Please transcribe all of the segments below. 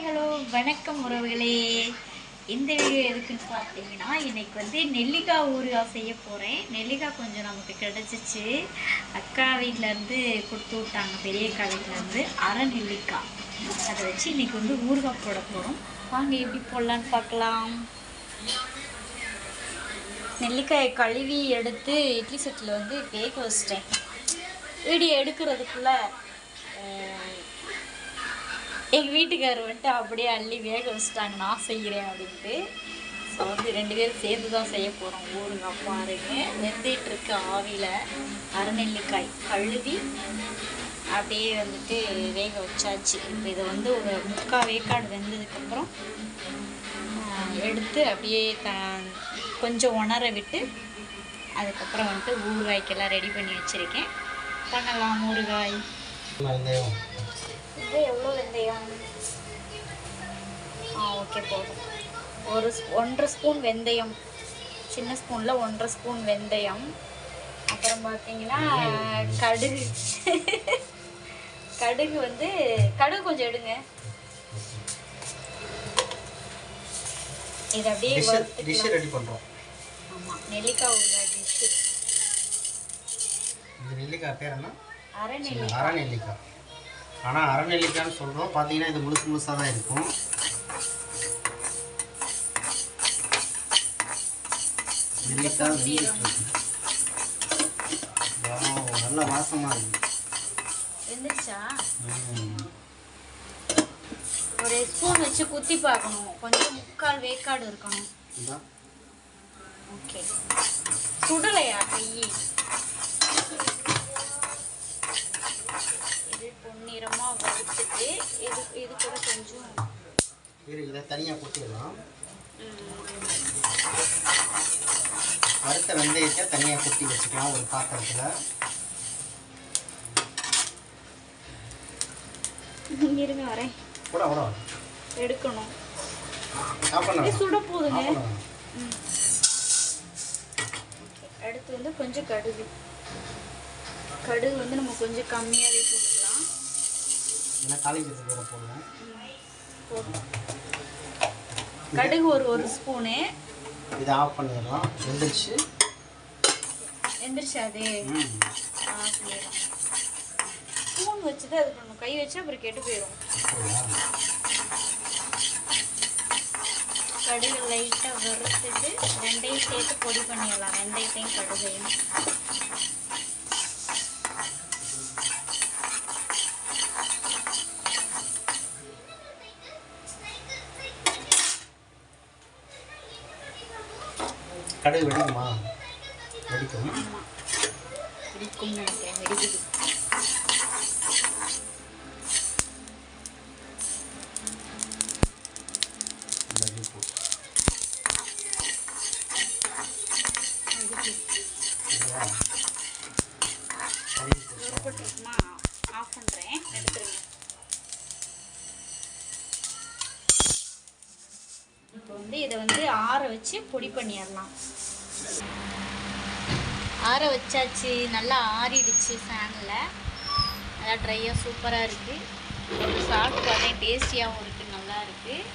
Hi hello வணக்கம் உறவுகளே. இந்த வீடியோ எதுக்குன்னு பார்த்தீங்கன்னா இன்னைக்கு வந்து நெல்லிக்காய் ஊறுகாய் செய்ய போகிறேன் நெல்லிக்காய் கொஞ்சம் நமக்கு கிடச்சிச்சு. அக்கா வீட்டிலேருந்து கொடுத்து விட்டாங்க பெரிய அக்கா வீட்டிலேருந்து அரை நெல்லிக்காய் அதை வச்சு இன்னைக்கு வந்து ஊறுகாய் போட போகிறோம் வாங்க எப்படி போடலான்னு பார்க்கலாம். நெல்லிக்காயை கழுவி எடுத்து இட்லி செட்டில் வந்து வேக வச்சிட்டேன். வீடியோ எடுக்கிறதுக்குள்ளே எங்கள் வீட்டுக்காரர் வந்துட்டு அப்படியே அள்ளி வேக வச்சுட்டாங்க நான் செய்கிறேன் அப்படின்ட்டு. ஸோ வந்து ரெண்டு பேரும் சேர்ந்து தான் செய்ய போகிறோம் ஊறுகாய் பாருங்க. வெந்துட்டு இருக்க ஆவியில். அரைநெல்லிக்காய் கழுவி அப்படியே வந்துட்டு வேக வச்சாச்சு. இப்போ இதை வந்து ஒரு முக்கால் வேக்காடு வெந்ததுக்கப்புறம் எடுத்து அப்படியே த கொஞ்சம் உணர விட்டு அதுக்கப்புறம் வந்துட்டு ஊறுகாய்க்கெல்லாம் ரெடி பண்ணி வச்சுருக்கேன். பண்ணலாம் ஊறுகாய். இது எவ்வளோ வெந்தயம் ஆ ஓகே போதும். ஒரு ஒன்றரை ஸ்பூன் வெந்தயம். சின்ன ஸ்பூனில் ஒன்றரை ஸ்பூன் வெந்தயம். அப்புறம் பார்த்தீங்கன்னா கடுகு. கடுகு வந்து கடுகு கொஞ்சம் எடுங்க. இது அப்படியே டிஷ் டிஷ் வறுத்துக்கலாம் ரெடி பண்ணுறோம் ஆமாம் நெல்லிக்காய் ஊறுகாய் இந்த நெல்லிக்காய் பேர் என்ன? அரை நெல்லிக்காய். அரை நெல்லிக்காய். ஆனால் அரை நெல்லிக்காய்னு சொல்கிறோம் பார்த்தீங்கன்னா இது முழுசு முழுசாக தான் இருக்கும். நெல்லிக்காய் வெந்துட்டு நல்ல வாசமாக இருக்கு. வெந்துருச்சா? ம். ஒரு ஸ்பூன் வச்சு குத்தி பார்க்கணும். கொஞ்சம் முக்கால் வேக்காடு இருக்கணும். ஓகே. சுடலையா கை இது பொன்னிறமாக வறுத்துட்டு இது இது கூட கொஞ்சம் இதை தனியாக கொட்டிடலாம் வறுத்த வெந்தயத்தை தனியாக கொட்டி வச்சுக்கலாம் ஒரு பாத்திரத்தில். இருங்க வரேன். கூட கூட எடுக்கணும். சுட போதுங்க. அடுத்து வந்து கொஞ்சம் கடுகு. கடுகு வந்து நம்ம கொஞ்சம் கம்மியாகவே போட்டுக்கலாம். ஏன்னா தாளிக்கிறதுக்கு வேறு போதும் கடுகு ஒரு ஒரு ஸ்பூனு. இதை ஆஃப் பண்ணிடலாம். எந்திரிச்சு அது. ம். ஸ்பூன் வச்சுட்டு அது நம்ம கை வச்சு அப்புறம் கெட்டு போயிடும்? கடுகு லைட்டாக வறுத்துட்டு ரெண்டையும் சேர்த்து பொடி பண்ணிடலாம். வெந்தயத்தையும் கடுகையும். கடை வெடிக்குமா? வெடிக்கும்? ஆமாம் இதை வந்து ஆற வச்சு பொடி பண்ணிடலாம். ஆற வச்சாச்சு நல்லா ஆறிடுச்சு ஃபேனில் நல்லா ட்ரையாக சூப்பராக இருக்குது சாப்பிட்டு பார்த்தேன் டேஸ்டியாகவும் இருக்குது நல்லா இருக்குது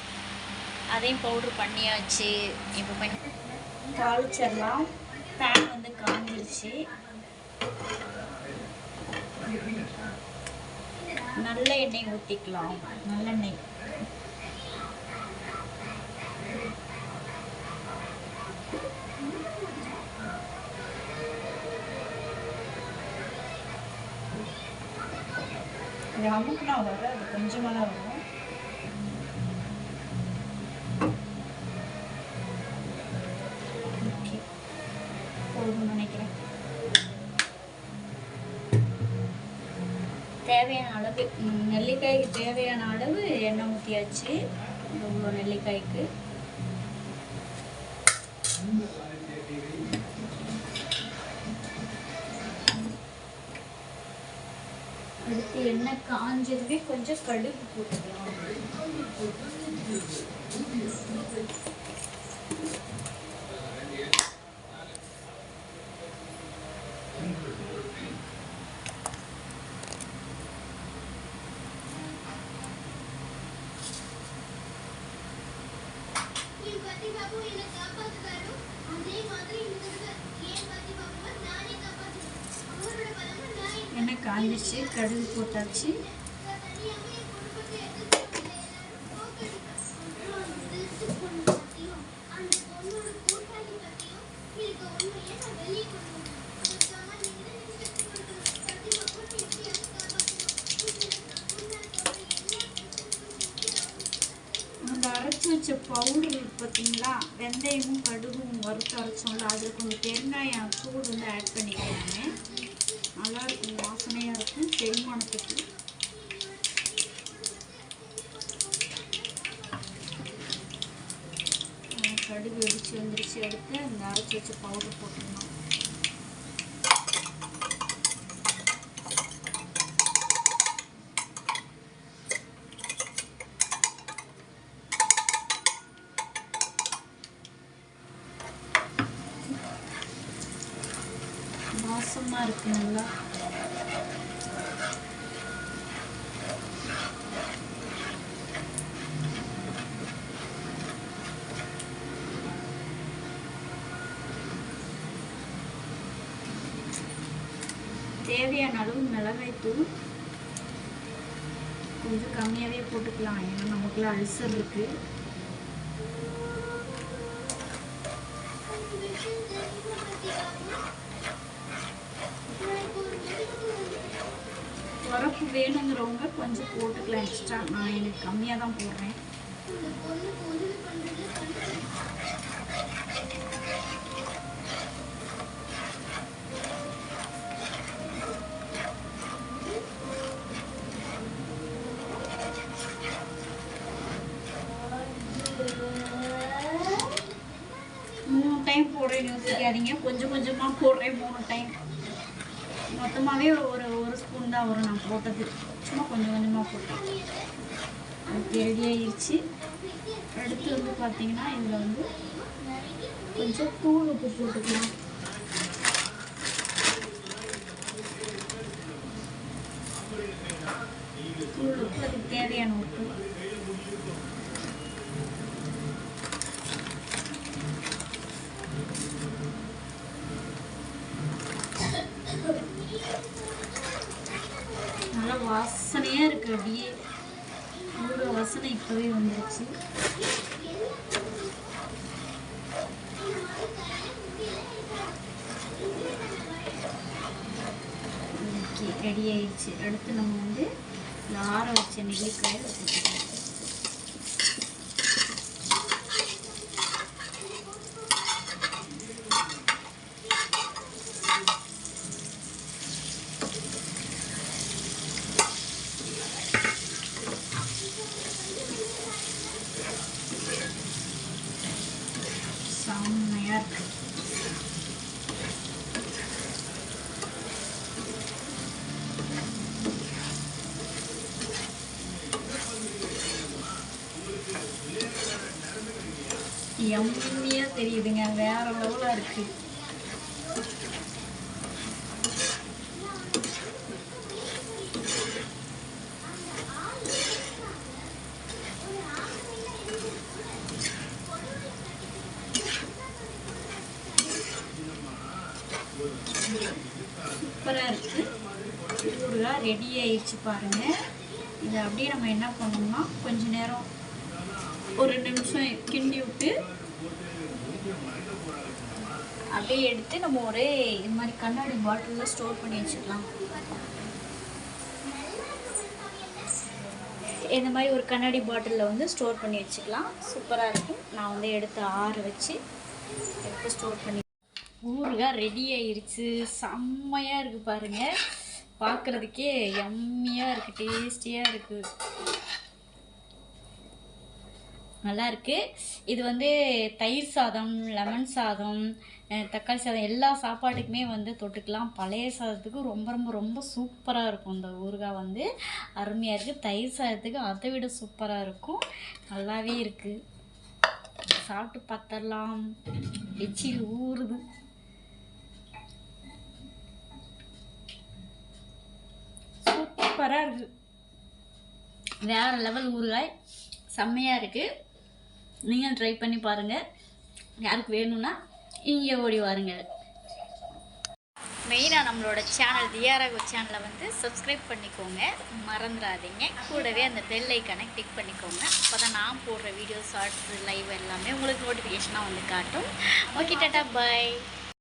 அதையும் பவுட்ரு பண்ணியாச்சு. இப்போ பண்ணி தாளிச்சிடலாம். பேன் வந்து காஞ்சிருச்சு. நல்ல எண்ணெய் ஊற்றிக்கலாம் நல்லெண்ணெய். இது அமுக்குனா வர அது கொஞ்சமாக தான் வரும் ஓகே போதும்னு நினைக்கிறேன் தேவையான அளவு நெல்லிக்காய்க்கு தேவையான அளவு எண்ணெய் ஊற்றியாச்சு இவ்வளோ நெல்லிக்காய்க்கு. எண்ணெய் காஞ்சதுமே கொஞ்சம் கடுகு போட்டுக்கலாம் எண்ணெய் காஞ்சிச்சு கடுகு போட்டாச்சு. அரைச்சி வச்ச பவுடர் பார்த்தீங்களா வெந்தயமும் கடுகும் வறுத்து அரைச்சோம்ல அதில் கொஞ்சம் பெருங்காயம் தூள் வந்து ஆட் பண்ணிக்கிறேன் நல்லா இருக்கும் வாசனையாக இருக்கும் கடுகு வெடிச்சு வந்துருச்சு அடுத்து இந்த அரைச்சி வச்சு பவுடர் போட்டுருந்தோம் மாசமாக இருக்கு நல்லா தேவையான அளவு மிளகாய்த்தூள் கொஞ்சம் கம்மியாகவே போட்டுக்கலாம். ஏன்னா நமக்குலாம் அல்சர் இருக்குது உரப்பு வேணுங்கிறவங்க கொஞ்சம் போட்டுக்கலாம். எக்ஸ்ட்ரா நான் எனக்கு கம்மியாக தான் போடுறேன். போடுறேன்னு கொஞ்சம் கொஞ்சமாக போடுறேன் மூணு டைம் மொத்தமாகவே ஒரு ஒரு ஸ்பூன் தான் வரும் நான் போட்டது. சும்மா கொஞ்சம் கொஞ்சமாக போட்டேன். அது ரெடி ஆயிடுச்சு அடுத்து வந்து பார்த்தீங்கன்னா இதில் வந்து கொஞ்சம் தூள் உப்பு போட்டுக்கலாம். தூள் உப்பு அதுக்கு தேவையான உப்பு. அப்படியே அவ்வளோ வாசனை இப்போவே வந்துருச்சு. ஓகே ரெடி ஆயிடுச்சு. அடுத்து நம்ம வந்து இந்த ஆற வச்ச நெல்லிக்காயை வச்சுக்கலாம் செம்மையாக இருக்கு எம்மியாக தெரியுதுங்க. வேற லெவலாக இருக்கு. சூப்பராக இருக்கு. ஊறுகாய் ரெடி ஆயிடுச்சு பாருங்க. இதை அப்படியே நம்ம என்ன பண்ணோம்னா கொஞ்ச நேரம் ஒரு நிமிஷம் கிண்டி விட்டு அப்படியே எடுத்து நம்ம ஒரே இது மாதிரி கண்ணாடி பாட்டிலில் ஸ்டோர் பண்ணி வச்சுக்கலாம் இந்த மாதிரி ஒரு கண்ணாடி பாட்டிலில் வந்து ஸ்டோர் பண்ணி வச்சுக்கலாம் சூப்பராக இருக்கும். நான் வந்து எடுத்து ஆற வச்சு எடுத்து ஸ்டோர் பண்ணி ஊறுகாய் ரெடி ஆயிடுச்சு செம்மையாக இருக்குது பாருங்கள் பார்க்குறதுக்கே எம்மியாக இருக்குது டேஸ்டியாக இருக்குது நல்லாயிருக்கு இது வந்து தயிர் சாதம் லெமன் சாதம் தக்காளி சாதம் எல்லா சாப்பாட்டுக்குமே வந்து தொட்டுக்கலாம். பழைய சாதத்துக்கு ரொம்ப ரொம்ப ரொம்ப சூப்பராக இருக்கும் இந்த ஊறுகாய் வந்து. அருமையாக இருக்குது தயிர் சாதத்துக்கு அதை விட சூப்பராக இருக்கும். நல்லாவே இருக்குது சாப்பிட்டு பார்த்தரலாம் எச்சில் ஊறுது. சூப்பராக இருக்குது வேறு லெவல் ஊறுகாய். செம்மையாக இருக்குது நீங்கள் ட்ரை பண்ணி பாருங்கள் யாருக்கு வேணும்னா இங்கே ஓடி வாருங்கள் மெயினாக நம்மளோட சேனல் தியாராகோ சேனலை வந்து சப்ஸ்கிரைப் பண்ணிக்கோங்க. மறந்துடாதீங்க. கூடவே அந்த பெல் ஐக்கானை கிளிக் பண்ணிக்கோங்க. அப்போ தான் நான் போடுற வீடியோ ஷார்ட்ஸ் லைவ் எல்லாமே உங்களுக்கு நோட்டிஃபிகேஷனாக வந்து காட்டும். ஓகே டாட்டா பாய்